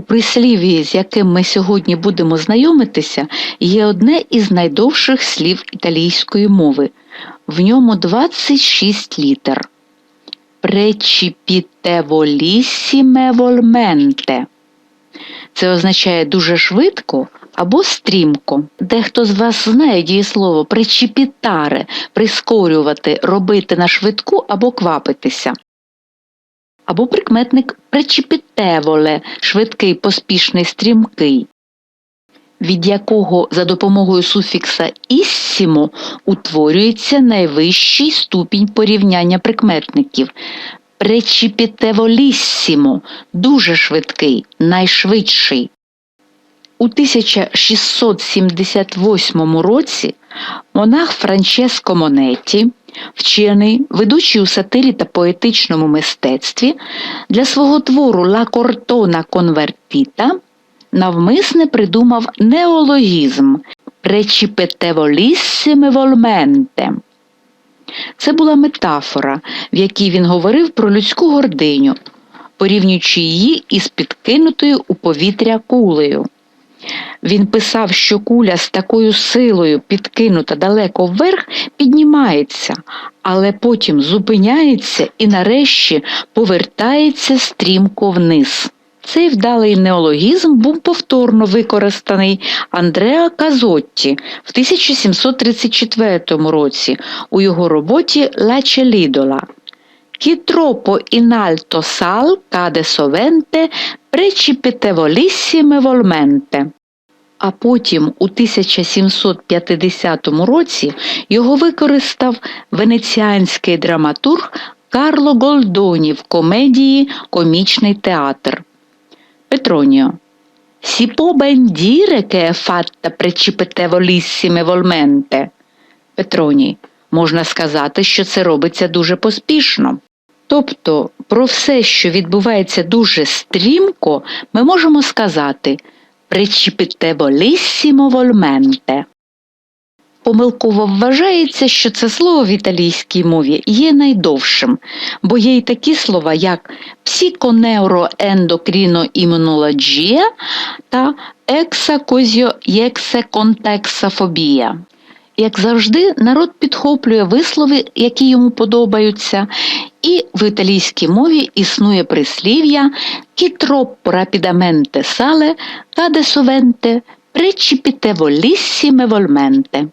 прислів'ї, з яким ми сьогодні будемо знайомитися, є одне із найдовших слів італійської мови. В ньому 26 літер. Precipitevolissime Це означає дуже швидко або стрімко. Дехто з вас знає дієслово причіпітаре, прискорювати, робити на швидку або квапитися. Або прикметник пречіпітеволе, швидкий, поспішний, стрімкий, від якого за допомогою суфікса іссімо утворюється найвищий ступінь порівняння прикметників. Пречіпітеволіссімо дуже швидкий, найшвидший. У 1678 році монах Франческо Монеті, вчений, ведучий у сатирі та поетичному мистецтві, для свого твору Ла Кортона Конвертіта навмисне придумав неологізм «Пречіпетеволіссиме вольменте». Це була метафора, в якій він говорив про людську гординю, порівнюючи її із підкинутою у повітря кулею. Він писав, що куля з такою силою підкинута далеко вверх, піднімається, але потім зупиняється і нарешті повертається стрімко вниз. Цей вдалий неологізм був повторно використаний Андреа Казотті в 1734 році у його роботі «La Cellidola». Chi troppo in alto sal cade sovente precipitevolissime. А потім у 1750 році його використав венеціанський драматург Карло Голдоні в комедії Комічний театр. Петроніо. Può ben dire che è fatta precipitevolissime volmente? Петроній. Можна сказати, що це робиться дуже поспішно. Тобто про все, що відбувається дуже стрімко, ми можемо сказати precipitevolissimo volmente. Помилково вважається, що це слово в італійській мові є найдовшим, бо є й такі слова, як психоневроендокріноімунологія та ексакозієксеконтексафобія. Як завжди, народ підхоплює вислови, які йому подобаються, і в італійській мові існує прислів'я «Chi troppo rapidamente sale, cade sovente precipitevolissime volmente».